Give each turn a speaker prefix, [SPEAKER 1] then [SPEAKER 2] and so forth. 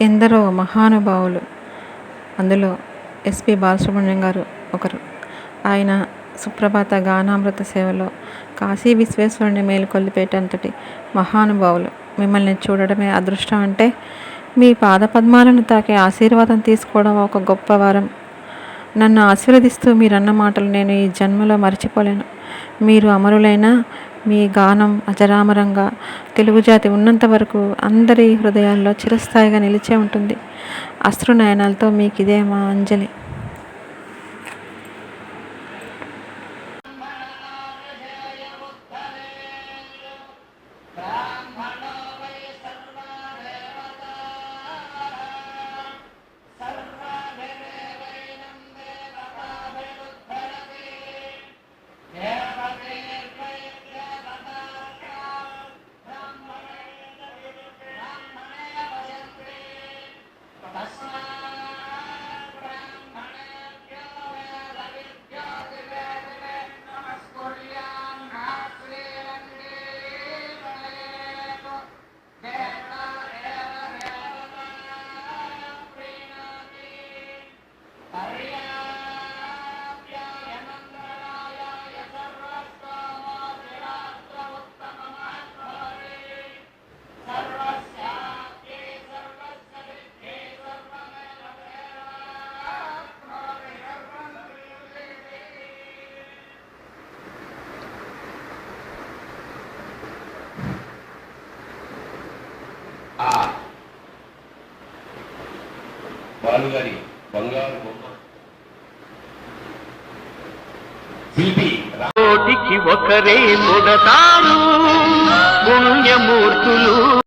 [SPEAKER 1] ఎందరో మహానుభావులు. అందులో ఎస్పి బాలసుబ్రహ్మణ్యం గారు ఒకరు. ఆయన సుప్రభాత గానామృత సేవలో కాశీ విశ్వేశ్వరుని మేలుకొల్పేటంతటి మహానుభావులు. మిమ్మల్ని చూడడమే అదృష్టం అంటే మీ పాదపద్మాలను తాకే ఆశీర్వాదం తీసుకోవడం ఒక గొప్ప వరం. నన్ను ఆశీర్వదిస్తూ మీరన్న మాటలు నేను ఈ జన్మలో మర్చిపోలేను. మీరు అమరులైన మీ గానం అజరామరంగా తెలుగు జాతి ఉన్నంత వరకు అందరి హృదయాల్లో చిరస్థాయిగా నిలిచే ఉంటుంది. అశ్రు నయనాలతో మీకు ఇదే మా అంజలి.
[SPEAKER 2] బాలుగారి బంగారు శిల్పి
[SPEAKER 3] కోటికి ఒకరే ముడతారు పుణ్యమూర్తులు.